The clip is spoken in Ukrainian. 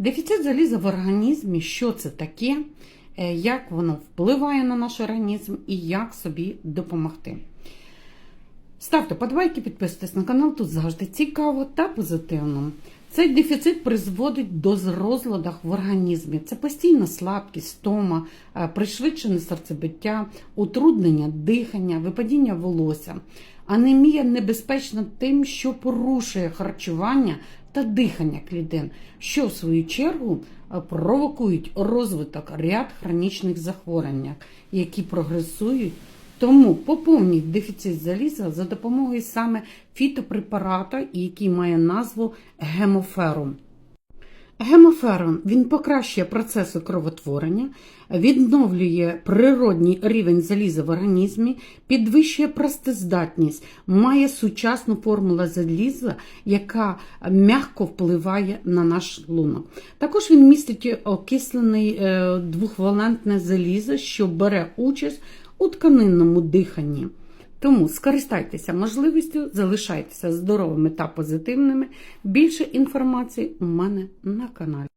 Дефіцит заліза в організмі, що це таке, е, як воно впливає на наш організм і як собі допомогти. Ставте подбайки, підписуйтесь на канал, тут завжди цікаво та позитивно. Цей дефіцит призводить до розладах в організмі. Це постійна слабкість, стома, е, пришвидшене серцебиття, утруднення дихання, випадіння волосся. Анемія небезпечна тим, що порушує харчування та дихання клітин, що в свою чергу е, провокують розвиток ряд хронічних захворювань, які прогресують тому поповніть дефіцит заліза за допомогою саме фітопрепарата, який має назву гемоферум. Гемоферон він покращує процеси кровотворення, відновлює природній рівень заліза в організмі, підвищує простиздатність, має сучасну формулу заліза, яка м'яко впливає на наш лунок. Також він містить окислений е, двохвалентне залізо, що бере участь у тканинному диханні. Тому скористайтеся можливістю, залишайтеся здоровими та позитивними. Більше інформації у мене на каналі.